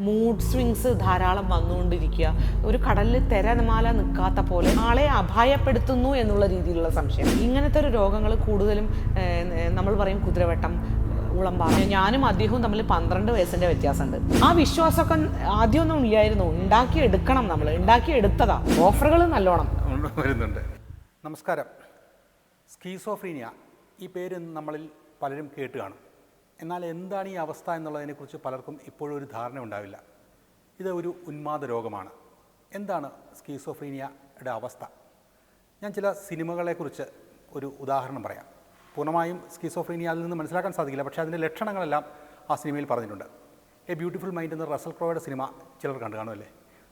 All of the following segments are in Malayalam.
മൂഡ് സ്വിങ്സ് ധാരാളം വന്നുകൊണ്ടിരിക്കുക. ഒരു കടലിൽ തിരമാല നിൽക്കാത്ത പോലെ ആളെ അപായപ്പെടുത്തുന്നു എന്നുള്ള രീതിയിലുള്ള സംശയം. ഇങ്ങനത്തെ ഒരു രോഗങ്ങൾ കൂടുതലും നമ്മൾ പറയും കുതിരവട്ടം ഉളമ്പാറ. ഞാനും അദ്ദേഹവും തമ്മിൽ പന്ത്രണ്ട് വയസ്സിന്റെ വ്യത്യാസമുണ്ട്. ആ വിശ്വാസമൊക്കെ ആദ്യമൊന്നും ഇല്ലായിരുന്നു. ഉണ്ടാക്കി എടുക്കണം നമ്മൾ. ഉണ്ടാക്കി എടുത്തതാ ഓഫറുകൾ നല്ലോണം. വരുന്നുണ്ട്. നമസ്കാരം. സ്കീസോഫ്രീനിയ ഈ പേര് നമ്മളിൽ പലരും കേട്ട് കാണും. എന്നാൽ എന്താണ് ഈ അവസ്ഥ എന്നുള്ളതിനെക്കുറിച്ച് പലർക്കും ഇപ്പോഴും ഒരു ധാരണ ഉണ്ടാവില്ല. ഇത് ഒരു ഉന്മാദ രോഗമാണ്. എന്താണ് സ്കീസോഫ്രീനിയയുടെ അവസ്ഥ? ഞാൻ ചില സിനിമകളെക്കുറിച്ച് ഒരു ഉദാഹരണം പറയാം. പൂർണമായും സ്കീസോഫ്രീനിയ അതിൽ നിന്ന് മനസ്സിലാക്കാൻ സാധിക്കില്ല പക്ഷേ അതിന്റെ ലക്ഷണങ്ങളെല്ലാം ആ സിനിമയിൽ പറഞ്ഞിട്ടുണ്ട്. എ ബ്യൂട്ടിഫുൾ മൈൻഡ് എന്ന റസൽ ക്രോയുടെ സിനിമ ചിലർ കണ്ടു കാണുമല്ലേ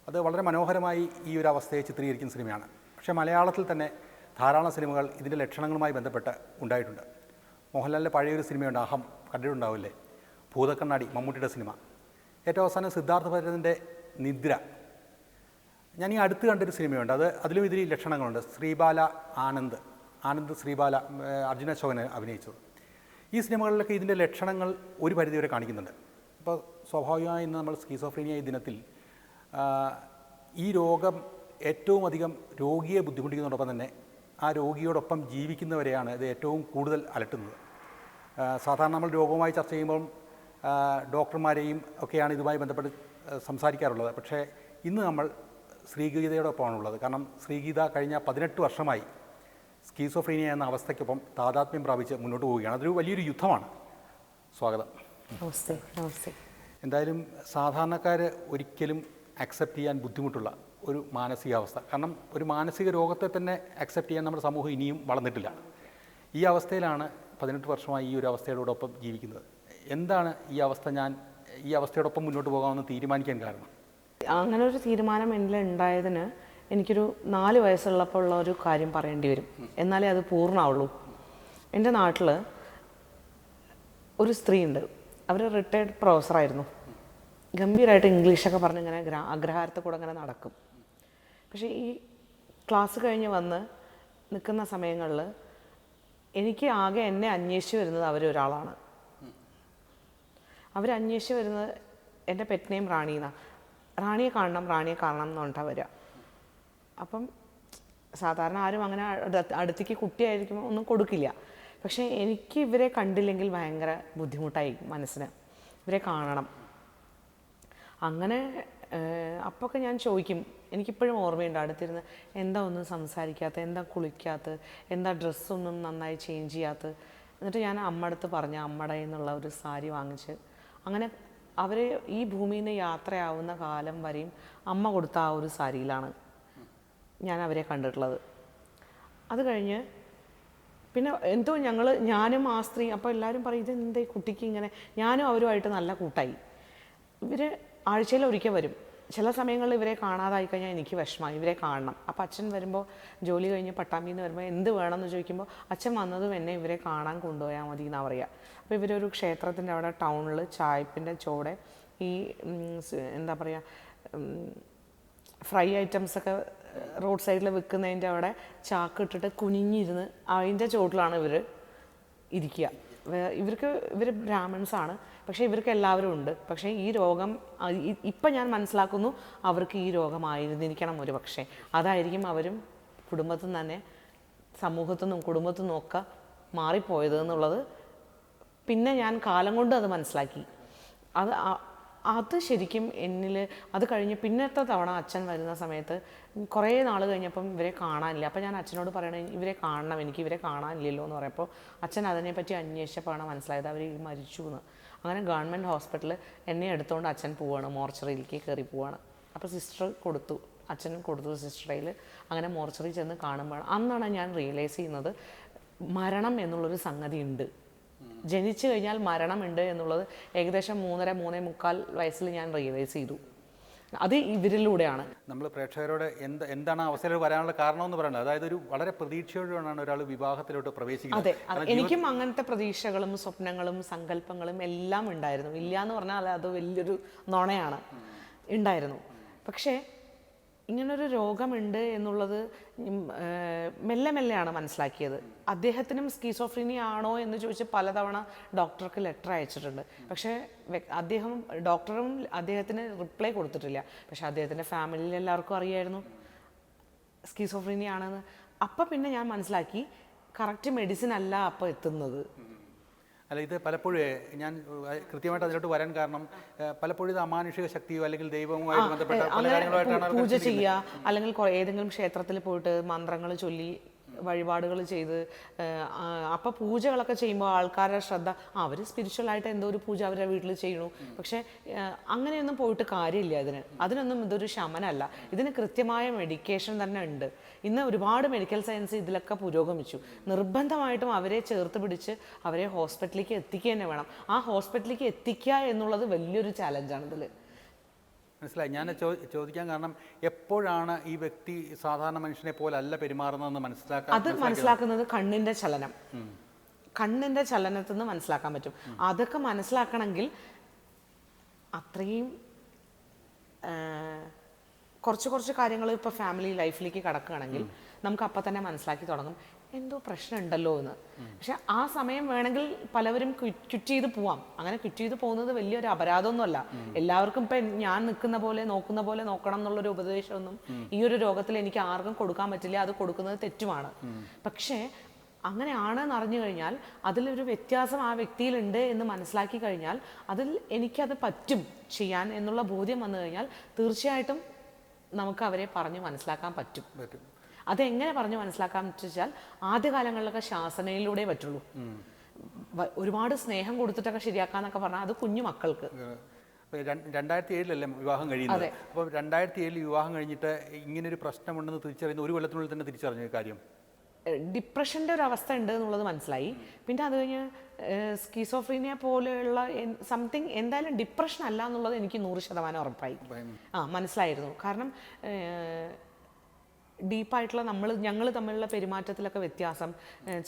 അത് വളരെ മനോഹരമായി ഈ ഒരു അവസ്ഥയെ ചിത്രീകരിക്കുന്ന സിനിമയാണ്. പക്ഷേ മലയാളത്തിൽ തന്നെ ധാരാളം സിനിമകൾ ഇതിന്റെ ലക്ഷണങ്ങളുമായി ബന്ധപ്പെട്ട് ഉണ്ടായിട്ടുണ്ട്. മോഹൻലാലിന്റെ പഴയൊരു സിനിമയുണ്ട് അഹം. കണ്ടിട്ടുണ്ടാവില്ലേ? ഭൂതക്കണ്ണാടി മമ്മൂട്ടിയുടെ സിനിമ. ഏറ്റവും അവസാനം സിദ്ധാർത്ഥ ഭരതന്റെ നിദ്ര. ഞാൻ ഈ അടുത്ത് കണ്ടൊരു സിനിമയുണ്ട്. അത് അതിലും ഇതിൽ ലക്ഷണങ്ങളുണ്ട്. ശ്രീബാല ആനന്ദ്. ആനന്ദ് ശ്രീബാല അർജുന അശോകൻ അഭിനയിച്ചത് ഈ സിനിമകളിലൊക്കെ ഇതിന്റെ ലക്ഷണങ്ങൾ ഒരു പരിധിവരെ കാണിക്കുന്നുണ്ട്. ഇപ്പോൾ സ്വാഭാവികമായി ഇന്ന് നമ്മൾ സ്കീസോഫ്രീനിയ ഈ ദിനത്തിൽ ഈ രോഗം ഏറ്റവും അധികം രോഗിയെ ബുദ്ധിമുട്ടിക്കുന്നതോടൊപ്പം തന്നെ ആ രോഗിയോടൊപ്പം ജീവിക്കുന്നവരെയാണ് ഇത് ഏറ്റവും കൂടുതൽ അലട്ടുന്നത്. സാധാരണ നമ്മൾ രോഗവുമായി ചർച്ച ചെയ്യുമ്പോൾ ഡോക്ടർമാരെയും ഒക്കെയാണ് ഇതുമായി ബന്ധപ്പെട്ട് സംസാരിക്കാറുള്ളത്. പക്ഷേ ഇന്ന് നമ്മൾ ശ്രീഗീതയോടൊപ്പമാണുള്ളത്. കാരണം ശ്രീഗീത കഴിഞ്ഞ പതിനെട്ട് വർഷമായി സ്കീസോഫ്രീനിയ എന്ന അവസ്ഥയ്ക്കൊപ്പം താതാത്മ്യം പ്രാപിച്ച് മുന്നോട്ട് പോവുകയാണ്. അതൊരു വലിയൊരു യുദ്ധമാണ്. സ്വാഗതം. നമസ്തേ നമസ്തേ. എന്തായാലും സാധാരണക്കാർ ഒരിക്കലും അക്സെപ്റ്റ് ചെയ്യാൻ ബുദ്ധിമുട്ടുള്ള ഒരു മാനസികാവസ്ഥ. കാരണം ഒരു മാനസിക രോഗത്തെ തന്നെ അക്സെപ്റ്റ് ചെയ്യാൻ നമ്മുടെ സമൂഹം ഇനിയും വളർന്നിട്ടില്ല. ഈ അവസ്ഥയിലാണ് പതിനെട്ട് വർഷമായി ഈ ഒരു അവസ്ഥയോടൊപ്പം ജീവിക്കുന്നത്. എന്താണ് ഈ അവസ്ഥ ഞാൻ ഈ അവസ്ഥയോടൊപ്പം മുന്നോട്ട് പോകാമെന്ന് തീരുമാനിക്കാൻ കാരണം? അങ്ങനെ ഒരു തീരുമാനം എന്നിൽ ഉണ്ടായതിന് എനിക്കൊരു നാല് വയസ്സുള്ളപ്പോൾ ഉള്ള ഒരു കാര്യം പറയേണ്ടി വരും. എന്നാലേ അത് പൂർണമാവുള്ളൂ എന്റെ നാട്ടിൽ ഒരു സ്ത്രീ ഉണ്ട് അവർ റിട്ടയർഡ് പ്രൊഫസറായിരുന്നു ഗംഭീരമായിട്ട് ഇംഗ്ലീഷൊക്കെ പറഞ്ഞ് ഇങ്ങനെ ഗ്രാ അഗ്രഹാരത്തെ കൂടെ അങ്ങനെ നടക്കും. പക്ഷേ ഈ ക്ലാസ് കഴിഞ്ഞ് വന്ന് നിൽക്കുന്ന സമയങ്ങളിൽ എനിക്ക് ആകെ എന്നെ അന്വേഷിച്ച് വരുന്നത് അവരൊരാളാണ്. അവരന്വേഷിച്ച് വരുന്നത് എന്റെ പെറ്റ് നെയിം റാണി എന്നാണ് റാണിയെ കാണണം റാണിയെ കാണണം എന്ന് വരിക അപ്പം സാധാരണ ആരും അങ്ങനെ അടുത്ത് അടുത്തേക്ക് കുട്ടിയായിരിക്കുമ്പോൾ ഒന്നും കൊടുക്കില്ല. പക്ഷേ എനിക്ക് ഇവരെ കണ്ടില്ലെങ്കിൽ ഭയങ്കര ബുദ്ധിമുട്ടായി മനസ്സിന്. ഇവരെ കാണണം. അങ്ങനെ അപ്പൊക്കെ ഞാൻ ചോദിക്കും. എനിക്കിപ്പോഴും ഓർമ്മയുണ്ട് അടുത്തിരുന്ന് എന്താ ഒന്നും സംസാരിക്കാത്ത എന്താ കുളിക്കാത്ത എന്താ ഡ്രസ്സൊന്നും നന്നായി ചേഞ്ച് ചെയ്യാത്ത. എന്നിട്ട് ഞാൻ അമ്മ അടുത്ത് പറഞ്ഞ അമ്മട എന്നുള്ള ഒരു സാരി വാങ്ങിച്ച്. അങ്ങനെ അവർ ഈ ഭൂമിയിൽ നിന്ന് യാത്രയാവുന്ന കാലം വരെയും അമ്മ കൊടുത്ത ആ ഒരു സാരിയിലാണ് ഞാൻ അവരെ കണ്ടിട്ടുള്ളത്. അത് കഴിഞ്ഞ് പിന്നെ എന്തോ ഞങ്ങൾ ഞാനും ആ സ്ത്രീ അപ്പോൾ എല്ലാവരും പറയും ഇതെന്തേ കുട്ടിക്ക് ഇങ്ങനെ? ഞാനും അവരുമായിട്ട് നല്ല കൂട്ടായി. ഇവർ ആഴ്ചയിൽ ഒരിക്കൽ വരും. ചില സമയങ്ങളിൽ ഇവരെ കാണാതായി കഴിഞ്ഞാൽ എനിക്ക് വിഷമം. ഇവരെ കാണണം. അപ്പം അച്ഛൻ വരുമ്പോൾ ജോലി കഴിഞ്ഞ് പട്ടാമ്പി എന്ന് വരുമ്പോൾ എന്ത് വേണമെന്ന് ചോദിക്കുമ്പോൾ അച്ഛൻ വന്നതും എന്നെ ഇവരെ കാണാൻ കൊണ്ടുപോയാൽ മതി എന്നാണ് പറയുക അപ്പോൾ ഇവരൊരു ക്ഷേത്രത്തിന്റെ അവിടെ ടൗണിൽ ചായപ്പിന്റെ ചോടെ ഈ എന്താ പറയുക ഫ്രൈ ഐറ്റംസൊക്കെ റോഡ് സൈഡിൽ വിൽക്കുന്നതിന്റെ അവിടെ ചാക്ക് ഇട്ടിട്ട് കുനിഞ്ഞിരുന്ന് അതിന്റെ ചോട്ടിലാണ് ഇവർ ഇരിക്കുക ഇവർക്ക് ഇവർ ബ്രാഹ്മിൺസാണ്. പക്ഷേ ഇവർക്ക് എല്ലാവരും ഉണ്ട്. പക്ഷേ ഈ രോഗം ഇപ്പം ഞാൻ മനസ്സിലാക്കുന്നു അവർക്ക് ഈ രോഗമായിരുന്നിരിക്കണം ഒരു പക്ഷേ. അതായിരിക്കും അവരും കുടുംബത്തിൽ തന്നെ സമൂഹത്തു നിന്നും കുടുംബത്തു നിന്നും ഒക്കെ മാറിപ്പോയത് എന്നുള്ളത് പിന്നെ ഞാൻ കാലം കൊണ്ട് അത് മനസ്സിലാക്കി. അത് അത് ശരിക്കും എന്നിൽ അത് കഴിഞ്ഞ് പിന്നത്തെ തവണ അച്ഛൻ വരുന്ന സമയത്ത് കുറേ നാൾ കഴിഞ്ഞപ്പം ഇവരെ കാണാനില്ല. അപ്പോൾ ഞാൻ അച്ഛനോട് പറയണേ ഇവരെ കാണണം എനിക്ക് ഇവരെ കാണാനില്ലല്ലോ എന്ന് പറയുമ്പോൾ അച്ഛൻ അതിനെപ്പറ്റി അന്വേഷിച്ചപ്പോഴാണ് മനസ്സിലായത് അവർ മരിച്ചു എന്ന് അങ്ങനെ ഗവൺമെന്റ് ഹോസ്പിറ്റലിൽ എന്നെ എടുത്തുകൊണ്ട് അച്ഛൻ പോവാണ് മോർച്ചറിയിലേക്ക് കയറി പോവാണ്. അപ്പോൾ സിസ്റ്റർ കൊടുത്തു അച്ഛൻ കൊടുത്തു സിസ്റ്ററയിൽ അങ്ങനെ മോർച്ചറി ചെന്ന് കാണുമ്പോൾ അന്നാണ് ഞാൻ റിയലൈസ് ചെയ്യുന്നത് മരണം എന്നുള്ളൊരു സംഗതി ഉണ്ട് ജനിച്ചു കഴിഞ്ഞാൽ മരണമുണ്ട് എന്നുള്ളത് ഏകദേശം മൂന്നര മൂന്നേ മുക്കാൽ വയസ്സിൽ ഞാൻ റിയലൈസ് ചെയ്തു. അത് ഇവരിലൂടെയാണ്. നമ്മൾ പ്രേക്ഷകരോട് എന്ത് എന്താണ് അവസരം വരാനുള്ള കാരണം എന്ന് പറയുന്നത് അതായത് ഒരു വളരെ പ്രതീക്ഷയോടെയാണ് ഒരാൾ വിവാഹത്തിലോട്ട് പ്രവേശിക്കുന്നത്. അതെ എനിക്കും അങ്ങനത്തെ പ്രതീക്ഷകളും സ്വപ്നങ്ങളും സങ്കല്പങ്ങളും എല്ലാം ഉണ്ടായിരുന്നു. ഇല്ല എന്ന് പറഞ്ഞാൽ അത് വലിയൊരു നുണയാണ്. ഉണ്ടായിരുന്നു. പക്ഷേ ഇങ്ങനൊരു രോഗമുണ്ട് എന്നുള്ളത് മെല്ലെ മെല്ലെയാണ് മനസ്സിലാക്കിയത്. അദ്ദേഹത്തിനും സ്കീസോഫ്രീനി ആണോ എന്ന് ചോദിച്ച് പലതവണ ഡോക്ടർക്ക് ലെറ്റർ അയച്ചിട്ടുണ്ട്. പക്ഷേ അദ്ദേഹം ഡോക്ടറും അദ്ദേഹത്തിന് റിപ്ലൈ കൊടുത്തിട്ടില്ല. പക്ഷേ അദ്ദേഹത്തിന്റെ ഫാമിലിയിൽ എല്ലാവർക്കും അറിയായിരുന്നു സ്കീസോഫ്രീനി ആണെന്ന്. അപ്പം പിന്നെ ഞാൻ മനസ്സിലാക്കി കറക്റ്റ് മെഡിസിൻ അല്ല അപ്പം എത്തുന്നത്. അല്ല ഇത് പലപ്പോഴും ഞാൻ കൃത്യമായിട്ട് അതിലോട്ട് വരാൻ കാരണം പലപ്പോഴും ഇത് അമാനുഷിക ശക്തിയോ അല്ലെങ്കിൽ ദൈവവുമായി ബന്ധപ്പെട്ട പല കാര്യങ്ങളുമായിട്ടാണ് പൂജ ചെയ്യുക അല്ലെങ്കിൽ ഏതെങ്കിലും ക്ഷേത്രത്തിൽ പോയിട്ട് മന്ത്രങ്ങൾ ചൊല്ലി വഴിപാടുകൾ ചെയ്ത് അപ്പം പൂജകളൊക്കെ ചെയ്യുമ്പോൾ ആൾക്കാരുടെ ശ്രദ്ധ അവർ സ്പിരിച്വൽ ആയിട്ട് എന്തോ ഒരു പൂജ അവരുടെ വീട്ടിൽ ചെയ്യണു. പക്ഷേ അങ്ങനെയൊന്നും പോയിട്ട് കാര്യമില്ല ഇതിന്. അതിനൊന്നും ഇതൊരു ശമനമല്ല. ഇതിന് കൃത്യമായ മെഡിക്കേഷൻ തന്നെ ഉണ്ട്. ഇന്ന് ഒരുപാട് മെഡിക്കൽ സയൻസ് ഇതിലൊക്കെ പുരോഗമിച്ചു. നിർബന്ധമായിട്ടും അവരെ ചേർത്ത് പിടിച്ച് അവരെ ഹോസ്പിറ്റലിലേക്ക് എത്തിക്കുക തന്നെ വേണം. ആ ഹോസ്പിറ്റലിലേക്ക് എത്തിക്കുക എന്നുള്ളത് വലിയൊരു ചാലഞ്ചാണ് ഇതിൽ മനസ്സിലായി? ഞാൻ ചോ- ചോദിക്കാൻ കാരണം എപ്പോഴാണ് ഈ വ്യക്തി സാധാരണ മനുഷ്യനെ പോലെ അല്ല പെരുമാറുന്നതെന്ന് മനസ്സിലാക്കാൻ അത് മനസ്സിലാക്കുന്നത് കണ്ണിന്റെ ചലനം. കണ്ണിന്റെ ചലനത്തിൽ നിന്ന് മനസ്സിലാക്കാൻ പറ്റും. അതൊക്കെ മനസ്സിലാക്കണമെങ്കിൽ അത്രയും കുറച്ച് കുറച്ച് കാര്യങ്ങൾ ഇപ്പോൾ ഫാമിലി ലൈഫിലേക്ക് കടക്കുകയാണെങ്കിൽ നമുക്ക് അപ്പൊ തന്നെ മനസ്സിലാക്കി തുടങ്ങും. എന്തോ പ്രശ്നം ഉണ്ടല്ലോ എന്ന്. പക്ഷെ ആ സമയം വേണമെങ്കിൽ പലവരും ക്വിറ്റ് ചെയ്ത് പോവാം. അങ്ങനെ ക്വിറ്റ് ചെയ്ത് പോകുന്നത് വലിയൊരു അപരാധമൊന്നുമല്ല. എല്ലാവർക്കും ഇപ്പം ഞാൻ നിൽക്കുന്ന പോലെ നോക്കുന്ന പോലെ നോക്കണം എന്നുള്ളൊരു ഉപദേശമൊന്നും ഈ ഒരു രോഗത്തിൽ എനിക്ക് ആർക്കും കൊടുക്കാൻ പറ്റില്ല. അത് കൊടുക്കുന്നത് തെറ്റുമാണ്. പക്ഷേ അങ്ങനെയാണെന്ന് അറിഞ്ഞു കഴിഞ്ഞാൽ അതിലൊരു വ്യത്യാസം ആ വ്യക്തിയിലുണ്ട് എന്ന് മനസ്സിലാക്കി കഴിഞ്ഞാൽ അതിൽ എനിക്കത് പറ്റും ചെയ്യാൻ എന്നുള്ള ബോധ്യം വന്നു കഴിഞ്ഞാൽ തീർച്ചയായിട്ടും നമുക്ക് അവരെ പറഞ്ഞ് മനസ്സിലാക്കാൻ പറ്റും. പറ്റും. അതെങ്ങനെ പറഞ്ഞ് മനസ്സിലാക്കാൻ വെച്ചാൽ ആദ്യകാലങ്ങളിലൊക്കെ ശാസനയിലൂടെ പറ്റുള്ളൂ. ഒരുപാട് സ്നേഹം കൊടുത്തിട്ടൊക്കെ ശരിയാക്കാന്നൊക്കെ പറഞ്ഞാൽ അത് കുഞ്ഞു മക്കൾക്ക്. രണ്ടായിരത്തി ഏഴിലല്ലേ വിവാഹം കഴിയുന്നത്? അപ്പോൾ രണ്ടായിരത്തി ഏഴിൽ വിവാഹം കഴിഞ്ഞിട്ട് ഇങ്ങനെ ഒരു പ്രശ്നമുണ്ടെന്ന് തിരിച്ചറിയുന്ന ഒരു കൊല്ലത്തിനുള്ളിൽ തന്നെ തിരിച്ചറിഞ്ഞ കാര്യം? ഡിപ്രഷന്റെ ഒരു അവസ്ഥ ഉണ്ട് എന്നുള്ളത് മനസ്സിലായി. പിന്നെ അത് കഴിഞ്ഞ് സ്കീസോഫ്രീനിയ പോലെയുള്ള സംതിങ് എന്തായാലും ഡിപ്രഷൻ അല്ല എന്നുള്ളത് എനിക്ക് നൂറ് ശതമാനം ഉറപ്പായി. ആ മനസ്സിലായിരുന്നു. കാരണം ഡീപ്പായിട്ടുള്ള നമ്മൾ ഞങ്ങൾ തമ്മിലുള്ള പെരുമാറ്റത്തിലൊക്കെ വ്യത്യാസം.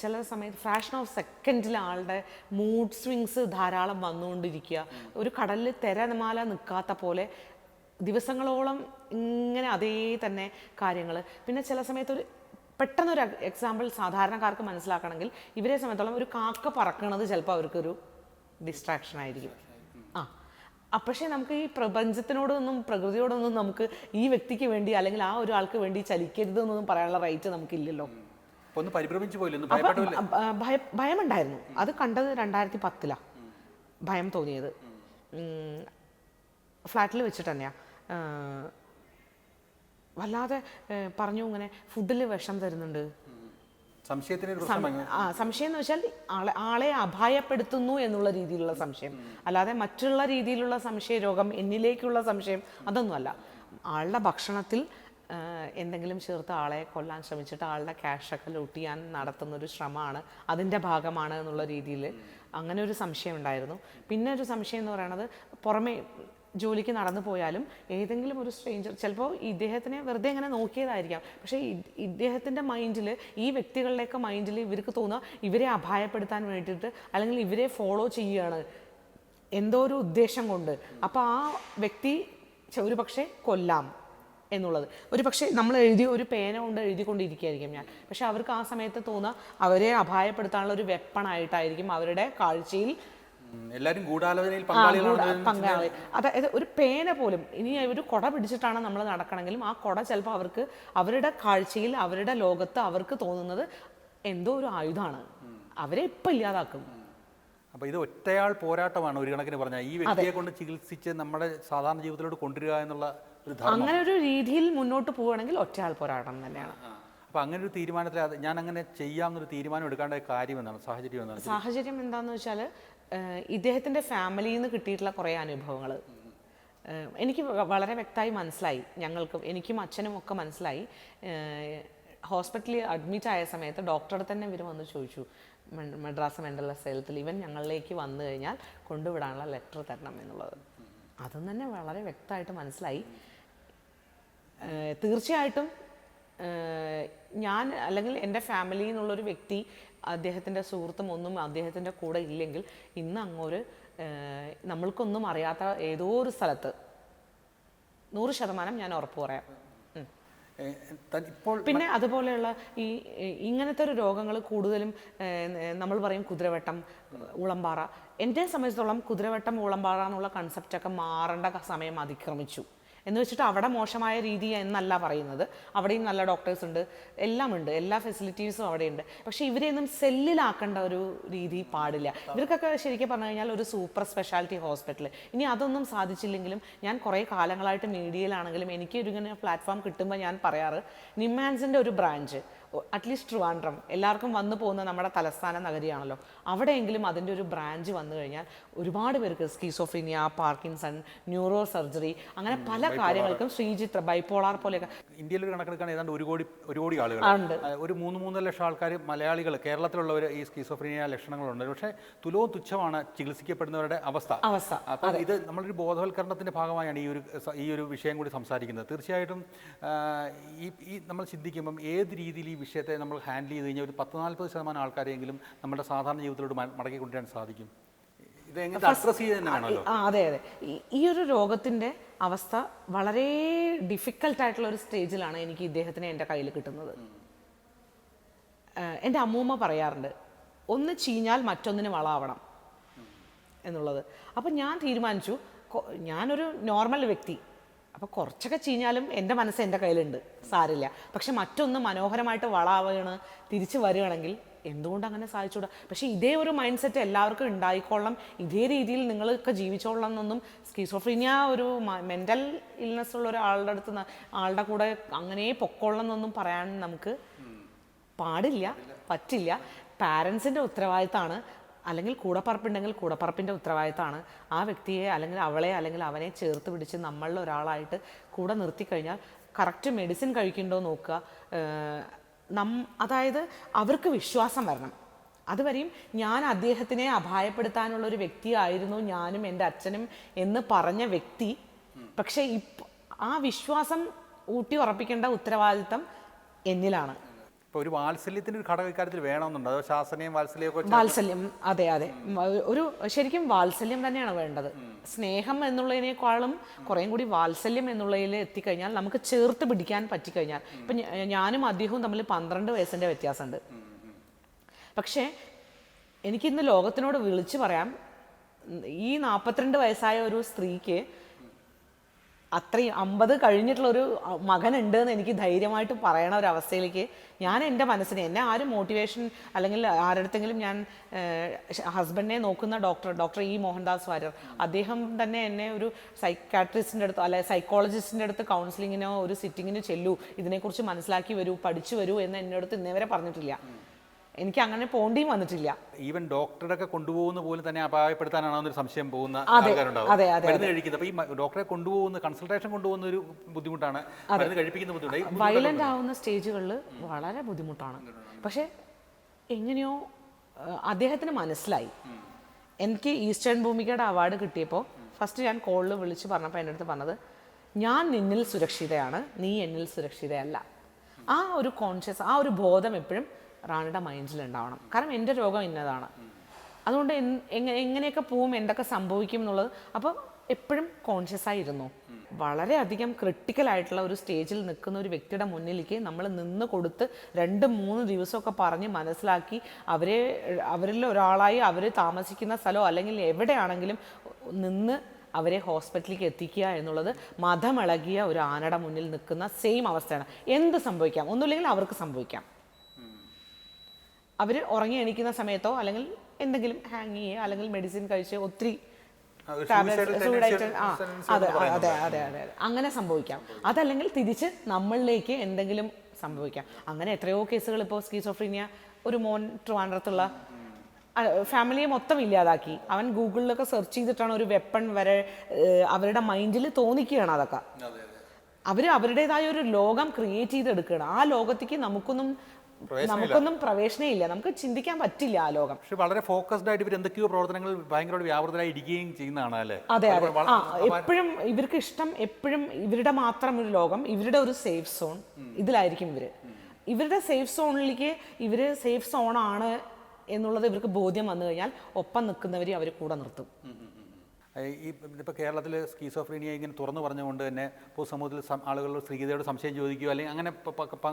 ചില സമയത്ത് ഫ്രാഷൻ ഓഫ് സെക്കൻഡിൽ ആളുടെ മൂഡ് സ്വിങ്സ് ധാരാളം വന്നുകൊണ്ടിരിക്കുക. ഒരു കടലിൽ തിരമാല നിൽക്കാത്ത പോലെ ദിവസങ്ങളോളം ഇങ്ങനെ അതേ തന്നെ കാര്യങ്ങൾ പിന്നെ ചില സമയത്ത് ഒരു പെട്ടെന്നൊരു എക്സാമ്പിൾ സാധാരണക്കാർക്ക് മനസ്സിലാക്കണമെങ്കിൽ ഇവരെ സമയത്തോളം ഒരു കാക്ക പറക്കണത് ചിലപ്പോൾ അവർക്കൊരു ഡിസ്ട്രാക്ഷൻ ആയിരിക്കും. പക്ഷേ നമുക്ക് ഈ പ്രപഞ്ചത്തിനോടൊന്നും പ്രകൃതിയോടൊന്നും നമുക്ക് ഈ വ്യക്തിക്ക് വേണ്ടി അല്ലെങ്കിൽ ആ ഒരു ആൾക്ക് വേണ്ടി ചലിക്കരുത് എന്നൊന്നും പറയാനുള്ള റൈറ്റ് നമുക്കില്ലല്ലോ. ഒന്ന് പരിഭ്രമിച്ചു പോയില്ല? ഭയമുണ്ടായിരുന്നു. അത് കണ്ടത് രണ്ടായിരത്തി പത്തിലാ ഭയം തോന്നിയത്. ഫ്ലാറ്റിൽ വെച്ചിട്ട് തന്നെയാ. വല്ലാതെ പറഞ്ഞു ഇങ്ങനെ ഫുഡിൽ വിഷം തരുന്നുണ്ട് സംശയത്തിന് ഒരു പ്രശ്നം ഭയങ്കര- ആ സംശയം എന്ന് വെച്ചാൽ ആളെ ആളെ അപായപ്പെടുത്തുന്നു എന്നുള്ള രീതിയിലുള്ള സംശയം. അല്ലാതെ മറ്റുള്ള രീതിയിലുള്ള സംശയ രോഗം എന്നിലേക്കുള്ള സംശയം അതൊന്നുമല്ല ആളുടെ ഭക്ഷണത്തിൽ എന്തെങ്കിലും ചേർത്ത് ആളെ കൊല്ലാൻ ശ്രമിച്ചിട്ട് ആളുടെ ക്യാഷൊക്കെ ലൂട്ട് ചെയ്യാൻ നടത്തുന്ന ഒരു ശ്രമമാണ്. അതിന്റെ ഭാഗമാണ് എന്നുള്ള രീതിയിൽ അങ്ങനെ ഒരു സംശയം ഉണ്ടായിരുന്നു. പിന്നെ ഒരു സംശയം എന്ന് പറയുന്നത് പുറമേ ജോലിക്ക് നടന്നു പോയാലും ഏതെങ്കിലും ഒരു സ്ട്രേഞ്ചർ ചിലപ്പോൾ ഇദ്ദേഹത്തിനെ വെറുതെ ഇങ്ങനെ നോക്കിയതായിരിക്കാം. പക്ഷേ ഇദ്ദേഹത്തിന്റെ മൈൻഡിൽ ഈ വ്യക്തികളുടെയൊക്കെ മൈൻഡിൽ ഇവർക്ക് തോന്നുക ഇവരെ അപായപ്പെടുത്താൻ വേണ്ടിയിട്ട് അല്ലെങ്കിൽ ഇവരെ ഫോളോ ചെയ്യുകയാണ്. എന്തോ ഒരു ഉദ്ദേശം കൊണ്ട്. അപ്പോൾ ആ വ്യക്തി ഒരു പക്ഷേ കൊല്ലാം എന്നുള്ളത്. ഒരു പക്ഷേ നമ്മൾ എഴുതി ഒരു പേന കൊണ്ട് എഴുതിക്കൊണ്ടിരിക്കുകയായിരിക്കും ഞാൻ. പക്ഷെ അവർക്ക് ആ സമയത്ത് തോന്നുക അവരെ അപായപ്പെടുത്താനുള്ള ഒരു വെപ്പണായിട്ടായിരിക്കും അവരുടെ കാഴ്ചയിൽ എല്ലാവരും ഗൂഢാലോചനയിൽ പങ്കാളി. അതായത് ഒരു പേന പോലും ഇനി ഒരു കൊട പിടിച്ചിട്ടാണ് നമ്മൾ നടക്കണമെങ്കിലും ആ കൊട ചിലപ്പോൾ അവർക്ക് അവരുടെ കാഴ്ചയിൽ അവരുടെ ലോകത്ത് അവർക്ക് തോന്നുന്നത് എന്തോ ഒരു ആയുധമാണ്. അവരെ ഇപ്പം ഇല്ലാതാക്കും. അപ്പൊ ഇത് ഒറ്റയാൾ പോരാട്ടമാണ് ഒരു കണക്കിന് പറഞ്ഞാൽ. ഈ വ്യക്തിയെ കൊണ്ട് ചികിത്സിച്ച് നമ്മുടെ സാധാരണ ജീവിതത്തിലോട്ട് കൊണ്ടുവരിക എന്നുള്ള ഒരു അങ്ങനെ ഒരു രീതിയിൽ മുന്നോട്ട് പോവുകയാണെങ്കിൽ ഒറ്റയാൾ പോരാട്ടം തന്നെയാണ്. അപ്പൊ അങ്ങനെ ഒരു തീരുമാനത്തിൽ ഞാൻ അങ്ങനെ ചെയ്യാമെന്നൊരു തീരുമാനം എടുക്കേണ്ട കാര്യം എന്താണ്? സാഹചര്യം എന്താണ്? സാഹചര്യം എന്താണെന്ന് വെച്ചാൽ ഇദ്ദേഹത്തിന്റെ ഫാമിലിയിൽ നിന്ന് കിട്ടിയിട്ടുള്ള കുറേ അനുഭവങ്ങൾ എനിക്ക് വളരെ വ്യക്തമായി മനസ്സിലായി. ഞങ്ങൾക്കും എനിക്കും അച്ഛനും ഒക്കെ മനസ്സിലായി. ഹോസ്പിറ്റലിൽ അഡ്മിറ്റ് ആയ സമയത്ത് ഡോക്ടറുടെ തന്നെ ഇവർ വന്ന് ചോദിച്ചു മദ്രാസ് മെന്റൽ അസൈലത്തിൽ ഇവൻ ഞങ്ങളിലേക്ക് വന്നു കഴിഞ്ഞാൽ കൊണ്ടുവിടാനുള്ള ലെറ്റർ തരണം എന്നുള്ളത്. അതും തന്നെ വളരെ വ്യക്തമായിട്ട് മനസ്സിലായി. തീർച്ചയായിട്ടും ഞാൻ അല്ലെങ്കിൽ എന്റെ ഫാമിലിയിൽ നിന്നുള്ളൊരു വ്യക്തി അദ്ദേഹത്തിന്റെ സുഹൃത്തും ഒന്നും അദ്ദേഹത്തിന്റെ കൂടെ ഇല്ലെങ്കിൽ ഇന്ന് അങ്ങൊരു നമ്മൾക്കൊന്നും അറിയാത്ത ഏതോ ഒരു സ്ഥലത്ത് നൂറ് ശതമാനം ഞാൻ ഉറപ്പ് പറയാം. ഇപ്പോൾ പിന്നെ അതുപോലെയുള്ള ഈ ഇങ്ങനത്തെ ഒരു രോഗങ്ങൾ കൂടുതലും നമ്മൾ പറയും കുതിരവട്ടം ഉളമ്പാറ. എന്നെ സംബന്ധിച്ചിടത്തോളം കുതിരവട്ടം ഉളമ്പാറ എന്നുള്ള കൺസെപ്റ്റൊക്കെ മാറേണ്ട സമയം അതിക്രമിച്ചു. എന്ന് വെച്ചിട്ട് അവിടെ മോശമായ രീതി എന്നല്ല പറയുന്നത്. അവിടെയും നല്ല ഡോക്ടേഴ്സ് ഉണ്ട്. എല്ലാം ഉണ്ട്. എല്ലാ ഫെസിലിറ്റീസും അവിടെയുണ്ട്. പക്ഷെ ഇവരെയൊന്നും സെല്ലിലാക്കേണ്ട ഒരു രീതി പാടില്ല. ഇവർക്കൊക്കെ ശരിക്കും പറഞ്ഞു കഴിഞ്ഞാൽ ഒരു സൂപ്പർ സ്പെഷ്യാലിറ്റി ഹോസ്പിറ്റൽ ഇനി അതൊന്നും സാധിച്ചില്ലെങ്കിലും ഞാൻ കുറേ കാലങ്ങളായിട്ട് മീഡിയയിലാണെങ്കിലും എനിക്ക് ഒരു ഇങ്ങനെ പ്ലാറ്റ്ഫോം കിട്ടുമ്പോൾ ഞാൻ പറയാറ് നിമാൻസിന്റെ ഒരു ബ്രാഞ്ച് അറ്റ്ലീസ്റ്റ് ട്രിവാൻഡ്രം എല്ലാവർക്കും വന്നു പോകുന്ന നമ്മുടെ തലസ്ഥാന നഗരിയാണല്ലോ. അവിടെയെങ്കിലും അതിന്റെ ഒരു ബ്രാഞ്ച് വന്നു കഴിഞ്ഞാൽ ഒരുപാട് പേർക്ക് സ്കീസോഫ്രീനിയ പാർക്കിൻസൺ ന്യൂറോ സർജറി അങ്ങനെ പല കാര്യങ്ങൾക്കും ശ്രീചിത്ര ബൈപ്പോളാർ പോലെയൊക്കെ ഇന്ത്യയിൽ ഒരു കണക്കെടുക്കാൻ ഏതാണ്ട് ഒരു കോടി ഒരു കോടി ആളുകൾ ഉണ്ട്. ഒരു മൂന്ന് മൂന്നര ലക്ഷം ആൾക്കാർ മലയാളികൾ കേരളത്തിലുള്ളവർ ഈ സ്കീസോഫ്രീനിയ ലക്ഷണങ്ങളുണ്ട്. പക്ഷേ തുലവും തുച്ഛമാണ് ചികിത്സിക്കപ്പെടുന്നവരുടെ അവസ്ഥ. അവസ്ഥ. അപ്പോൾ ഇത് നമ്മളൊരു ബോധവൽക്കരണത്തിന്റെ ഭാഗമായാണ് ഈ ഒരു ഈ ഒരു വിഷയം കൂടി സംസാരിക്കുന്നത്. തീർച്ചയായിട്ടും ഈ ഈ നമ്മൾ ചിന്തിക്കുമ്പം ഏത് രീതിയിൽ ഈ വിഷയത്തെ നമ്മൾ ഹാൻഡിൽ ചെയ്ത് കഴിഞ്ഞാൽ ഒരു പത്ത് നാൽപ്പത് ശതമാനം ആൾക്കാരെങ്കിലും നമ്മുടെ സാധാരണ ജീവിതത്തിലോട്ട് മടക്കി കൊണ്ടുവരാൻ സാധിക്കും. ഇത് എങ്ങനെ അഡ്രസ് ചെയ്ത് തന്നെ ആ അതെ അതെ. ഈ- ഒരു രോഗത്തിന്റെ അവസ്ഥ വളരെ ഡിഫിക്കൽട്ട് ആയിട്ടുള്ള ഒരു സ്റ്റേജിലാണ് എനിക്ക് ഇദ്ദേഹത്തിനെ എന്റെ കയ്യിൽ കിട്ടുന്നത്. എന്റെ എന്റെ അമ്മൂമ്മ പറയാറുണ്ട് ഒന്ന് ചീഞ്ഞാൽ മറ്റൊന്നിന് വളാവണം എന്നുള്ളത്. അപ്പം ഞാൻ തീരുമാനിച്ചു ഞാനൊരു നോർമൽ വ്യക്തി. അപ്പോൾ കുറച്ചൊക്കെ ചീഞ്ഞാലും എന്റെ മനസ്സ് എന്റെ കയ്യിലുണ്ട്. സാരില്ല. പക്ഷെ മറ്റൊന്ന് മനോഹരമായിട്ട് വളാവുകയാണ് തിരിച്ചു വരികയാണെങ്കിൽ എന്തുകൊണ്ട് അങ്ങനെ സാധിച്ചുകൂടാ പക്ഷെ ഇതേ ഒരു മൈൻഡ് സെറ്റ് എല്ലാവർക്കും ഉണ്ടായിക്കൊള്ളാം ഇതേ രീതിയിൽ നിങ്ങളൊക്കെ ജീവിച്ചോളണം എന്നൊന്നും സ്കീസോഫ്രീനിയ ഒരു മെന്റൽ ഇൽനെസ് ഉള്ള ഒരാളുടെ അടുത്ത് ആളുടെ കൂടെ അങ്ങനെ പൊക്കോളണം എന്നൊന്നും പറയാൻ നമുക്ക് പാടില്ല പറ്റില്ല. പാരൻസിന്റെ ഉത്തരവാദിത്തമാണ് അല്ലെങ്കിൽ കൂടപ്പറപ്പുണ്ടെങ്കിൽ കൂടപ്പറപ്പിന്റെ ഉത്തരവാദിത്തമാണ്. ആ വ്യക്തിയെ അല്ലെങ്കിൽ അവളെ അല്ലെങ്കിൽ അവനെ ചേർത്ത് പിടിച്ച് നമ്മളിൽ ഒരാളായിട്ട് കൂടെ നിർത്തിക്കഴിഞ്ഞാൽ കറക്റ്റ് മെഡിസിൻ കഴിക്കുന്നുണ്ടോ നോക്കുക. നം അതായത് അവർക്ക് വിശ്വാസം വരണം. അതുവരെയും ഞാൻ അദ്ദേഹത്തിനെ അപായപ്പെടുത്താനുള്ള ഒരു വ്യക്തിയായിരുന്നു ഞാനും എന്റെ അച്ഛനും എന്ന് പറഞ്ഞ വ്യക്തി. പക്ഷേ ഇപ്പം ആ വിശ്വാസം ഊട്ടി ഉറപ്പിക്കേണ്ട ഉത്തരവാദിത്തം എന്നിലാണ്. ഇപ്പോൾ ഒരു വാത്സല്യത്തിന്റെ ഒരു ഘടക ഇക്കാര്യത്തിൽ വേണമെന്നുണ്ട്. അതോ ശാസനയും വാത്സല്യമൊക്കെ വാത്സല്യം അതെ അതെ. ഒരു ശരിക്കും വാത്സല്യം തന്നെയാണ് വേണ്ടത്. സ്നേഹം എന്നുള്ളതിനേക്കാളും കുറേം കൂടി വാത്സല്യം എന്നുള്ളതിൽ എത്തിക്കഴിഞ്ഞാൽ നമുക്ക് ചേർത്ത് പിടിക്കാൻ പറ്റിക്കഴിഞ്ഞാൽ ഇപ്പം ഞാനും അദ്ദേഹവും തമ്മിൽ പന്ത്രണ്ട് വയസ്സിന്റെ വ്യത്യാസമുണ്ട്. പക്ഷേ എനിക്കിന്ന് ലോകത്തിനോട് വിളിച്ചു പറയാം. ഈ നാൽപ്പത്തിരണ്ട് വയസ്സായ ഒരു സ്ത്രീക്ക് അത്രയും അമ്പത് കഴിഞ്ഞിട്ടുള്ള ഒരു മകനുണ്ട് എന്ന് എനിക്ക് ധൈര്യമായിട്ട് പറയണ ഒരു അവസ്ഥയിലേക്ക് ഞാൻ എന്റെ മനസ്സിനെ എന്നെ ആരും മോട്ടിവേഷൻ അല്ലെങ്കിൽ ആരുടെങ്കിലും ഞാൻ ഹസ്ബൻഡിനെ നോക്കുന്ന doctor doctor E Mohandas Warrier. അദ്ദേഹം തന്നെ എന്നെ ഒരു സൈക്കാട്രിസ്റ്റിന്റെ അടുത്ത് അല്ലെ സൈക്കോളജിസ്റ്റിന്റെ അടുത്ത് കൗൺസിലിങ്ങിനോ ഒരു സിറ്റിങ്ങിന് ചെല്ലൂ. ഇതിനെക്കുറിച്ച് മനസ്സിലാക്കി വരൂ പഠിച്ചു വരൂ എന്ന് എന്റെ അടുത്ത് ഇന്നേ വരെ പറഞ്ഞിട്ടില്ല. എനിക്ക് അങ്ങനെ പോണ്ടിയും വന്നിട്ടില്ല. ഈവൻ ഡോക്ടറൊക്കെ കൊണ്ടുപോകുന്ന പോലും തന്നെ അപായപ്പെടുത്താനാണോ എന്നൊരു സംശയം പോകുന്ന ആൾക്കാരുണ്ടാവും. മരുന്ന് കഴിക്കുന്നത്. ഈ ഡോക്ടറെ കൊണ്ടുപോകുന്ന കൺസൾട്ടേഷൻ കൊണ്ടുപോകുന്ന ഒരു ബുദ്ധിമുട്ടാണ്. മരുന്ന് കഴിപ്പിക്കുന്ന ബുദ്ധിമുട്ടാണ്. ഈ ആവുന്ന സ്റ്റേജുകളിൽ വളരെ ബുദ്ധിമുട്ടാണ്. പക്ഷെ എങ്ങനെയോ അദ്ദേഹത്തിന് മനസ്സിലായി. എനിക്ക് ഈസ്റ്റേൺ ഭൂമികയുടെ അവാർഡ് കിട്ടിയപ്പോൾ ഫസ്റ്റ് ഞാൻ കോളിൽ വിളിച്ച് പറഞ്ഞപ്പോൾ എന്റെ അടുത്ത് പറഞ്ഞത് ഞാൻ നിന്നിൽ സുരക്ഷിതയാണ്. നീ എന്നിൽ സുരക്ഷിതയല്ല. ആ ഒരു കോൺഷ്യസ് ആ ഒരു ബോധം എപ്പോഴും റാണിയുടെ മൈൻഡിൽ ഉണ്ടാവണം കാരണം എന്റെ രോഗം ഇന്നതാണ്. അതുകൊണ്ട് എങ്ങനെയൊക്കെ പോവും എന്തൊക്കെ സംഭവിക്കും എന്നുള്ളത് അപ്പോൾ എപ്പോഴും കോൺഷ്യസ് ആയിരുന്നു. വളരെയധികം ക്രിട്ടിക്കൽ ആയിട്ടുള്ള ഒരു സ്റ്റേജിൽ നിൽക്കുന്ന ഒരു വ്യക്തിയുടെ മുന്നിലേക്ക് നമ്മൾ നിന്ന് കൊടുത്ത് രണ്ട് മൂന്ന് ദിവസമൊക്കെ പറഞ്ഞ് മനസ്സിലാക്കി അവരെ അവരിൽ ഒരാളായി അവർ താമസിക്കുന്ന സ്ഥലമോ അല്ലെങ്കിൽ എവിടെയാണെങ്കിലും നിന്ന് അവരെ ഹോസ്പിറ്റലിലേക്ക് എത്തിക്കുക എന്നുള്ളത് മതമിളകിയ ഒരു ആനയുടെ മുന്നിൽ നിൽക്കുന്ന സെയിം അവസ്ഥയാണ്. എന്ത് സംഭവിക്കാം? ഒന്നുമില്ലെങ്കിൽ അവർക്ക് സംഭവിക്കാം. അവർ ഉറങ്ങി എണീക്കുന്ന സമയത്തോ അല്ലെങ്കിൽ എന്തെങ്കിലും ഹാങ് ചെയ്യുക അല്ലെങ്കിൽ മെഡിസിൻ കഴിച്ച് ഒത്തിരി അങ്ങനെ സംഭവിക്കാം. അതല്ലെങ്കിൽ തിരിച്ച് നമ്മളിലേക്ക് എന്തെങ്കിലും സംഭവിക്കാം. അങ്ങനെ എത്രയോ കേസുകൾ ഇപ്പോൾ സ്കീസോഫ്രീനിയ ഒരു മോൻ ട്രിവാൻഡ്രത്തുള്ള ഫാമിലിയെ മൊത്തം ഇല്ലാതാക്കി. അവൻ ഗൂഗിളിലൊക്കെ സെർച്ച് ചെയ്തിട്ടാണ് ഒരു വെപ്പൺ വരെ അവരുടെ മൈൻഡിൽ തോന്നിക്കുകയാണ് അതൊക്കെ. അവർ അവരുടേതായ ഒരു ലോകം ക്രിയേറ്റ് ചെയ്തെടുക്കുകയാണ്. ആ ലോകത്തേക്ക് നമുക്കൊന്നും നമുക്കൊന്നും പ്രവേശനമില്ല. നമുക്ക് ചിന്തിക്കാൻ പറ്റില്ല ആ ലോകം. പക്ഷെ വളരെ ഫോക്കസ്ഡ് ആയിട്ട് ഇവർ എന്തൊക്കെയോ പ്രവർത്തനങ്ങൾ ഭയങ്കര വ്യാപൃതരായി ഇരിക്കുകയും ചെയ്യുന്നതാണ് അല്ലേ അതെ. അതെ ആ എപ്പോഴും ഇവർക്ക് ഇഷ്ടം എപ്പോഴും ഇവരുടെ മാത്രം ഒരു ലോകം ഇവരുടെ ഒരു സേഫ് സോൺ ഇതിലായിരിക്കും ഇവർ. ഇവരുടെ സേഫ് സോണിലേക്ക് ഇവർ സേഫ് സോണാണ് എന്നുള്ളത് ഇവർക്ക് ബോധ്യം വന്നു കഴിഞ്ഞാൽ ഒപ്പം നിൽക്കുന്നവരെ അവർ കൂടെ നിർത്തും. ഈ ഇപ്പോൾ കേരളത്തിൽ സ്കീസോഫ്രീനിയ ഇങ്ങനെ തുറന്നു പറഞ്ഞുകൊണ്ട് തന്നെ പൊതുസമൂഹത്തിൽ ആളുകൾ സ്ത്രീതയോട് സംശയം ചോദിക്കുകയോ അല്ലെങ്കിൽ അങ്ങനെ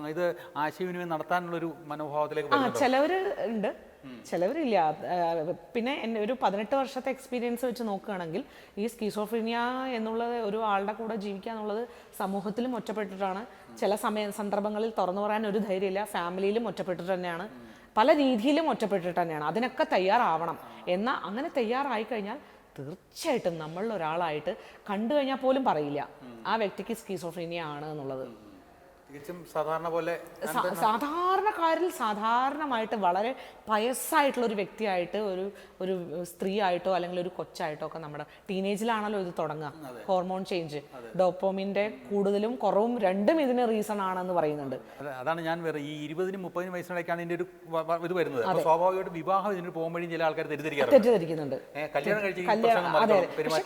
ഇത് ആശയവിനിമയം നടത്താനുള്ളൊരു മനോഭാവത്തിലേക്ക് ആ ചിലവർ ഉണ്ട്. ചിലവരില്ല. പിന്നെ എന്റെ ഒരു പതിനെട്ട് വർഷത്തെ എക്സ്പീരിയൻസ് വെച്ച് നോക്കുകയാണെങ്കിൽ ഈ സ്കീസോഫ്രീനിയ എന്നുള്ളത് ഒരു ആളുടെ കൂടെ ജീവിക്കുക എന്നുള്ളത് സമൂഹത്തിലും ഒറ്റപ്പെട്ടിട്ടാണ്. ചില സമയ സന്ദർഭങ്ങളിൽ തുറന്നു പറയാൻ ഒരു ധൈര്യമില്ല. ഫാമിലിയിലും ഒറ്റപ്പെട്ടിട്ട് തന്നെയാണ്. പല രീതിയിലും ഒറ്റപ്പെട്ടിട്ട് തന്നെയാണ്. അതിനൊക്കെ തയ്യാറാവണം. എന്നാൽ അങ്ങനെ തയ്യാറായി കഴിഞ്ഞാൽ തീർച്ചയായിട്ടും നമ്മളിൽ ഒരാളായിട്ട് കണ്ടു കഴിഞ്ഞാൽ പോലും പറയില്ല. ആ വ്യക്തിക്ക് സ്കീസോഫ്രീനിയ ആണ് എന്നുള്ളത്. തികച്ചും സാധാരണ പോലെ സാധാരണക്കാരിൽ സാധാരണമായിട്ട് വളരെ പയസ്സായിട്ടുള്ള ഒരു വ്യക്തിയായിട്ട് ഒരു ഒരു സ്ത്രീ ആയിട്ടോ അല്ലെങ്കിൽ ഒരു കൊച്ചായിട്ടോ ഒക്കെ നമ്മുടെ ടീനേജിലാണല്ലോ ഇത് തുടങ്ങുക. Hormone change. ഡോപ്പോമിന്റെ കൂടുതലും കുറവും രണ്ടും ഇതിന് റീസൺ ആണെന്ന് പറയുന്നുണ്ട്. അതാണ് ഞാൻ വേറെ ഈ ഇരുപതിനും മുപ്പതിനും വയസ്സിനിടയ്ക്കാണ് ഇതിന്റെ ഒരു ഇത് വരുന്നത്. സ്വാഭാവികമായിട്ട് വിവാഹം ഇതിന് പോകുമ്പോഴും ചില ആൾക്കാർ തെറ്റിദ്ധരിക്കുന്നുണ്ട്.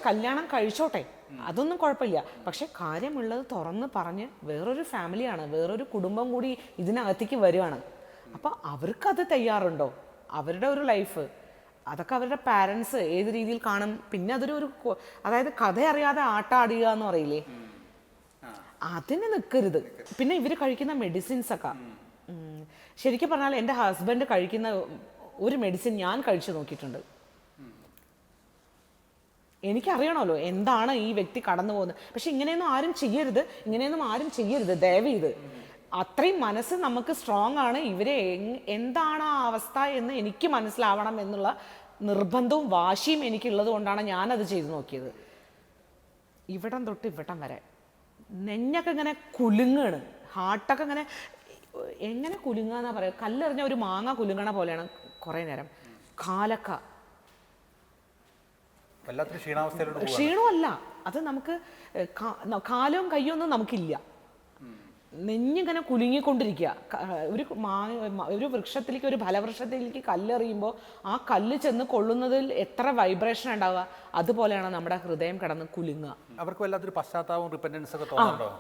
കല്യാണം കഴിച്ചോട്ടെ. അതൊന്നും കുഴപ്പമില്ല. പക്ഷെ കാര്യമുള്ളത് തുറന്ന് പറഞ്ഞ് വേറൊരു ഫാമിലിയാണ് വേറൊരു കുടുംബം കൂടി ഇതിനകത്തേക്ക് വരുവാണ്. അപ്പോൾ അവർക്കത് തയ്യാറുണ്ടോ? അവരുടെ ഒരു ലൈഫ് അതൊക്കെ അവരുടെ പാരൻസ് ഏത് രീതിയിൽ കാണും? പിന്നെ അതൊരു ഒരു അതായത് കഥ അറിയാതെ ആട്ടാടുക എന്ന് പറയില്ലേ? അതിന് നിൽക്കരുത് പിന്നെ ഇവർ കഴിക്കുന്ന മെഡിസിൻസ് ഒക്കെ. ശരിക്കും പറഞ്ഞാൽ എന്റെ ഹസ്ബൻഡ് കഴിക്കുന്ന ഒരു മെഡിസിൻ ഞാൻ കഴിച്ചു നോക്കിയിട്ടുണ്ട്. എനിക്കറിയണമല്ലോ എന്താണ് ഈ വ്യക്തി കടന്നു പോകുന്നത്. പക്ഷെ ഇങ്ങനെയൊന്നും ആരും ചെയ്യരുത്. ഇങ്ങനെയൊന്നും ആരും ചെയ്യരുത്. ദയവ് ചെയ്ത്. അത്രയും മനസ്സ് നമുക്ക് സ്ട്രോങ് ആണ്. ഇവരെ എന്താണ് ആ അവസ്ഥ എന്ന് എനിക്ക് മനസ്സിലാവണം എന്നുള്ള നിർബന്ധവും വാശിയും എനിക്കുള്ളത് കൊണ്ടാണ് ഞാനത് ചെയ്തു നോക്കിയത്. ഇവിടം തൊട്ട് ഇവിടം വരെ. നെഞ്ഞൊക്കെ ഇങ്ങനെ കുലുങ്ങാണ്. ഹാർട്ടൊക്കെ ഇങ്ങനെ എങ്ങനെ കുലുങ്ങാന്നാ പറയുക കല്ലെറിഞ്ഞ ഒരു മാങ്ങ കുലുങ്ങണ പോലെയാണ് കുറേ നേരം. കാലക്ക. വല്ലാത്തൊരു ക്ഷീണാവസ്ഥയിലോട്ട് പോകും ക്ഷീണമല്ല. അത് നമുക്ക് കാലവും കയ്യൊന്നും കാലും കയ്യും ഒന്നും നമുക്കില്ല. നെഞ്ഞിങ്ങനെ കുലുങ്ങിക്കൊണ്ടിരിക്കുക ഒരു മാ ഒരു വൃക്ഷത്തിലേക്ക് ഒരു ഫലവൃക്ഷത്തിലേക്ക് കല്ലെറിയുമ്പോൾ ആ കല്ല് ചെന്ന് കൊള്ളുന്നതിൽ എത്ര വൈബ്രേഷൻ ഉണ്ടാവുക? അതുപോലെയാണ് നമ്മുടെ ഹൃദയം കിടന്ന് കുലുങ്ങുക. അവർക്ക് വല്ലാത്തൊരു റിപ്പന്റൻസ് ഒക്കെ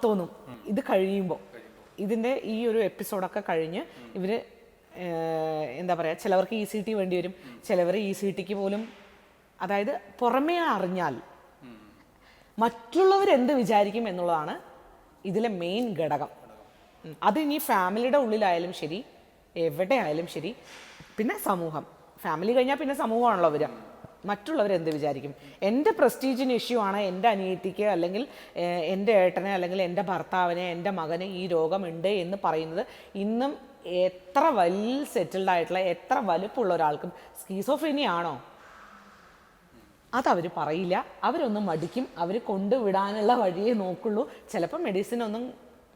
തോന്നും. ഇത് കഴിയുമ്പോൾ ഇതിന്റെ ഈ ഒരു എപ്പിസോഡൊക്കെ കഴിഞ്ഞ് ഇവർ എന്താ പറയുക ചിലവർക്ക് ഇ സി ടി വേണ്ടി വരും. ചിലവർ ഇ സി ടിക്ക് പോലും അതായത് പുറമേ അറിഞ്ഞാൽ മറ്റുള്ളവർ എന്ത് വിചാരിക്കും എന്നുള്ളതാണ് ഇതിലെ മെയിൻ ഘടകം. അത് ഇനി ഫാമിലിയുടെ ഉള്ളിലായാലും ശരി എവിടെ ആയാലും ശരി പിന്നെ സമൂഹം. ഫാമിലി കഴിഞ്ഞാൽ പിന്നെ സമൂഹമാണല്ലോ മറ്റുള്ളവർ എന്ത് വിചാരിക്കും? എന്റെ പ്രസ്റ്റീജിന് ഇഷ്യൂ ആണ് എന്റെ അനിയത്തിക്ക് അല്ലെങ്കിൽ എന്റെ ഏട്ടനെ അല്ലെങ്കിൽ എന്റെ ഭർത്താവിനെ എന്റെ മകന് ഈ രോഗമുണ്ട് എന്ന് പറയുന്നത് ഇന്നും എത്ര വെൽ സെറ്റിൽഡ് ആയിട്ടുള്ള എത്ര വലുപ്പമുള്ള ഒരാൾക്കും സ്കീസോഫ്രീനിയ ആണോ? അതവർ പറയില്ല. അവരൊന്നും മടിക്കും. അവർ കൊണ്ടുവിടാനുള്ള വഴിയേ നോക്കുള്ളൂ. ചിലപ്പോൾ മെഡിസിൻ ഒന്നും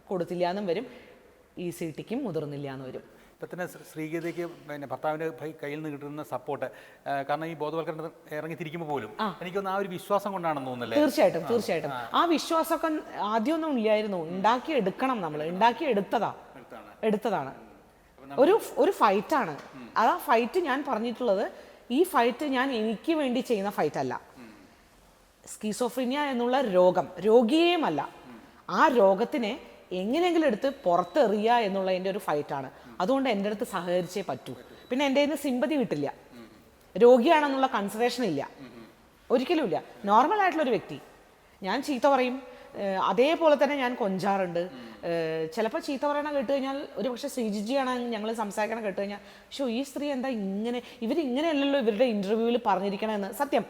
കൊടുത്തില്ല എന്നും വരും. ഈ സി ടിക്കും മുതിർന്നില്ല എന്ന് വരും. ഇപ്പം തന്നെ ശ്രീ- ശ്രീഗീതയ്ക്ക് പിന്നെ ഭർത്താവിന്റെ കയ്യിൽ നിന്ന് കിട്ടുന്ന സപ്പോർട്ട് കാരണം ഈ ബോധവൽക്കരണം ഇറങ്ങി തിരിക്കുമ്പോൾ പോലും എനിക്കൊന്ന് ആ ഒരു വിശ്വാസം കൊണ്ടാണെന്ന് തോന്നുന്നില്ല? തീർച്ചയായിട്ടും തീർച്ചയായിട്ടും. ആ. വിശ്വാസമൊക്കെ ആദ്യമൊന്നും ഇല്ലായിരുന്നു ഉണ്ടാക്കി എടുക്കണം നമ്മൾ ഉണ്ടാക്കി എടുത്തതാ എടുത്തതാണ് ഒരു ഒരു ഫൈറ്റാണ് ആ ഫൈറ്റ് ഞാൻ പറഞ്ഞിട്ടുള്ളത്. ഈ ഫൈറ്റ് ഞാൻ എനിക്ക് വേണ്ടി ചെയ്യുന്ന ഫൈറ്റ് അല്ല. സ്കീസോഫ്രീനിയ എന്നുള്ള രോഗം രോഗിയേയുമല്ല. ആ രോഗത്തിനെ എങ്ങനെയെങ്കിലും എടുത്ത് പുറത്തെറിയുക എന്നുള്ളതിന്റെ ഒരു ഫൈറ്റാണ് അതുകൊണ്ട് എന്റെ അടുത്ത് സഹകരിച്ചേ പറ്റൂ. പിന്നെ എന്റെ നിന്ന് സിമ്പതി കിട്ടില്ല. രോഗിയാണെന്നുള്ള കൺസിഡറേഷൻ ഇല്ല. ഒരിക്കലും ഇല്ല. നോർമൽ ആയിട്ടുള്ള ഒരു വ്യക്തി. ഞാൻ ചീത്ത പറയും. അതേപോലെ തന്നെ ഞാൻ കൊഞ്ചാറുണ്ട്. ചിലപ്പോൾ ചീത്ത പറയണ കേട്ട് കഴിഞ്ഞാൽ ഒരു പക്ഷേ ശ്രീജിജിയാണ് ഞങ്ങൾ സംസാരിക്കണ കേട്ട് കഴിഞ്ഞാൽ പക്ഷേ ഈ സ്ത്രീ എന്താ ഇങ്ങനെ ഇവർ ഇങ്ങനെയല്ലല്ലോ ഇവരുടെ ഇന്റർവ്യൂവിൽ പറഞ്ഞിരിക്കണമെന്ന് സത്യം.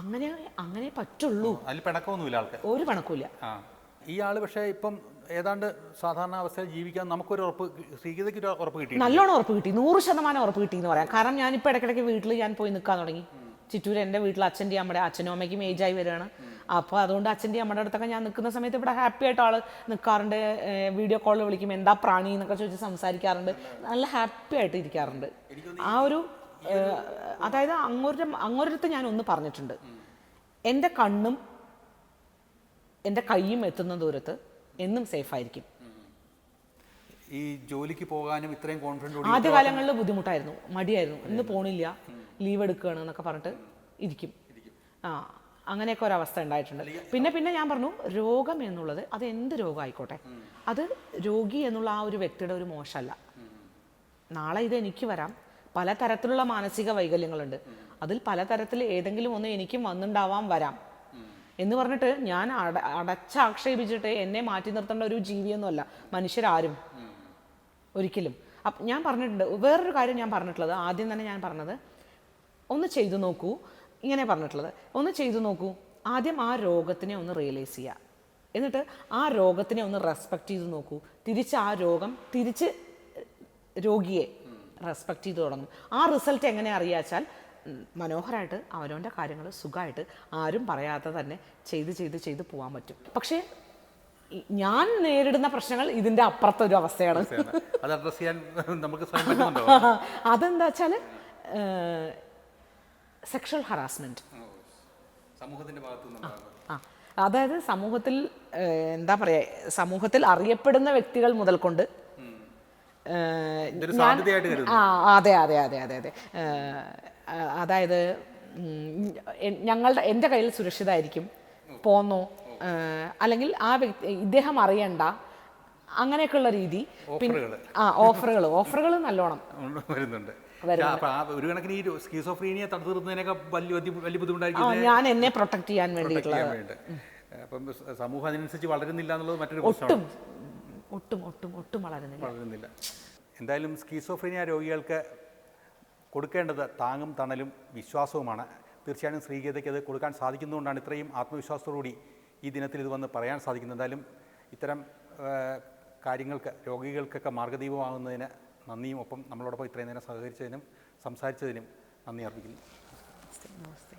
അങ്ങനെ അങ്ങനെ പറ്റുള്ളൂ. അതിൽ പിണക്കമൊന്നുമില്ല ആൾക്ക്. ഒരു പിണക്കമില്ല ഈ ആൾ പക്ഷേ ഇപ്പം ഏതാണ്ട് സാധാരണ അവസ്ഥയിൽ ജീവിക്കാൻ നമുക്കൊരു ഉറപ്പ് ശ്രീഗീതയ്ക്ക് ഒരു ഉറപ്പ് കിട്ടി നല്ലോണം ഉറപ്പ് കിട്ടി. നൂറ് ശതമാനം ഉറപ്പ് കിട്ടി എന്ന് പറയാം. കാരണം ഞാനിപ്പോൾ ഇടയ്ക്കിടയ്ക്ക് വീട്ടിൽ ഞാൻ പോയി നിൽക്കാൻ തുടങ്ങി. ചിറ്റൂർ എന്റെ വീട്ടിൽ അച്ഛന്റെ അമ്മയുടെ അച്ഛനും അമ്മയ്ക്കും ഏജായി വരികയാണ്. അപ്പോൾ അതുകൊണ്ട് അച്ഛന്റെ അമ്മയുടെ അടുത്തൊക്കെ ഞാൻ നിൽക്കുന്ന സമയത്ത് ഇവിടെ ഹാപ്പി ആയിട്ട് ആൾ നിൽക്കാറുണ്ട്. വീഡിയോ കോളിൽ വിളിക്കും എന്താ പ്രാണി? എന്നൊക്കെ ചോദിച്ച് സംസാരിക്കാറുണ്ട്. നല്ല ഹാപ്പി ആയിട്ട് ഇരിക്കാറുണ്ട്. ആ ഒരു അതായത് അങ്ങോട്ട് അങ്ങോരടുത്ത് ഞാൻ ഒന്ന് പറഞ്ഞിട്ടുണ്ട്. എന്റെ കണ്ണും എന്റെ കൈയും എത്തുന്ന ദൂരത്ത് എന്നും സേഫ് ആയിരിക്കും. ഈ ജോലിക്ക് പോകാനും ഇത്രയും ആദ്യ കാലങ്ങളിൽ ബുദ്ധിമുട്ടായിരുന്നു മടിയായിരുന്നു. ഇന്ന് പോണില്ല. ലീവ് എടുക്കുകയാണ് എന്നൊക്കെ പറഞ്ഞിട്ട് ഇരിക്കും. ആ അങ്ങനെയൊക്കെ ഒരവസ്ഥ ഉണ്ടായിട്ടുണ്ട്. പിന്നെ പിന്നെ ഞാൻ പറഞ്ഞു രോഗം എന്നുള്ളത് അത് എന്ത് രോഗമായിക്കോട്ടെ? അത് രോഗി എന്നുള്ള ആ ഒരു വ്യക്തിയുടെ ഒരു മോശമല്ല. നാളെ ഇത് എനിക്ക് വരാം. പല തരത്തിലുള്ള മാനസിക വൈകല്യങ്ങളുണ്ട്. അതിൽ പലതരത്തിൽ ഏതെങ്കിലും ഒന്ന് എനിക്കും വന്നുണ്ടാവാം വരാം. എന്ന് പറഞ്ഞിട്ട് ഞാൻ അട അടച്ചാക്ഷേപിച്ചിട്ട് എന്നെ മാറ്റി നിർത്തേണ്ട ഒരു ജീവിയൊന്നുമല്ല. മനുഷ്യരാരും. ഒരിക്കലും. അപ്പം ഞാൻ പറഞ്ഞിട്ടുണ്ട് വേറൊരു കാര്യം ഞാൻ പറഞ്ഞിട്ടുള്ളത് ആദ്യം തന്നെ ഞാൻ പറഞ്ഞത് ഒന്ന് ചെയ്തു നോക്കൂ. ഇങ്ങനെ പറഞ്ഞിട്ടുള്ളത്. ഒന്ന് ചെയ്തു നോക്കൂ. ആദ്യം ആ രോഗത്തിനെ ഒന്ന് റിയലൈസ് ചെയ്യുക എന്നിട്ട് ആ രോഗത്തിനെ ഒന്ന് റെസ്പെക്ട് ചെയ്ത് നോക്കൂ. തിരിച്ച് ആ രോഗം തിരിച്ച് രോഗിയെ റെസ്പെക്ട് ചെയ്ത് തുടങ്ങും. ആ റിസൾട്ട് എങ്ങനെ അറിയാച്ചാൽ മനോഹരമായിട്ട് അവനവന്റെ കാര്യങ്ങൾ സുഖമായിട്ട് ആരും പറയാതെ തന്നെ ചെയ്ത് ചെയ്ത് ചെയ്ത് പോകാൻ പറ്റും. പക്ഷേ ഞാൻ നേരിടുന്ന പ്രശ്നങ്ങൾ ഇതിന്റെ അവസ്ഥയാണ്. നമുക്ക് സ്വയം പറ്റുന്നുണ്ടോ? അതെന്താ വെച്ചാൽ സെക്ഷൽ ഹറാസ്മെന്റ് ആ അതായത് സമൂഹത്തിൽ എന്താ പറയുക സമൂഹത്തിൽ അറിയപ്പെടുന്ന വ്യക്തികൾ മുതൽ കൊണ്ട് ഞാൻ- അതെ അതെ അതെ അതെ അതെ. അതായത് ഞങ്ങളുടെ എന്റെ കയ്യിൽ സുരക്ഷിതമായിരിക്കും പോന്നോ അല്ലെങ്കിൽ ആ വ്യക്തി ഇദ്ദേഹം അറിയണ്ട. അങ്ങനെയൊക്കെയുള്ള രീതി. പിന്നെ ആ ഓഫറുകൾ ഓഫറുകൾ നല്ലോണം. വരുന്നുണ്ട്. ഒരു കണക്കിന് ഈ സ്കീസോഫ്രീനിയെ തടുത്തു നിർത്തുന്നതിനൊക്കെ വലിയ വലിയ- ബുദ്ധിമുട്ടായിരിക്കും ഞാൻ എന്നെ പ്രൊട്ടക്ട് ചെയ്യാൻ protect വേണ്ടിയിട്ടുള്ള ചെയ്യാൻ വേണ്ടി അപ്പം സമൂഹം അതിനനുസരിച്ച് വളരുന്നില്ല എന്നുള്ളത് മറ്റൊരു ഒട്ടും ഒട്ടും ഒട്ടും ഒട്ടും വളരുന്നില്ല. വളരുന്നില്ല. എന്തായാലും സ്കീസോഫ്രീനിയ രോഗികൾക്ക് കൊടുക്കേണ്ടത് താങ്ങും തണലും വിശ്വാസവുമാണ്. തീർച്ചയായും ശ്രീഗീതയ്ക്ക് അത് കൊടുക്കാൻ സാധിക്കുന്നതുകൊണ്ടാണ് ഇത്രയും ആത്മവിശ്വാസത്തോടുകൂടി ഈ ദിനത്തിൽ ഇത് വന്ന് പറയാൻ സാധിക്കുന്നത്. എന്തായാലും ഇത്തരം കാര്യങ്ങൾക്ക് രോഗികൾക്കൊക്കെ മാർഗദീപമാകുന്നതിന് നന്ദിയും ഒപ്പം നമ്മളോടൊപ്പം ഇത്രയും നേരം സഹകരിച്ചതിനും സംസാരിച്ചതിനും നന്ദി അർപ്പിക്കുന്നു. നമസ്തേ നമസ്തേ.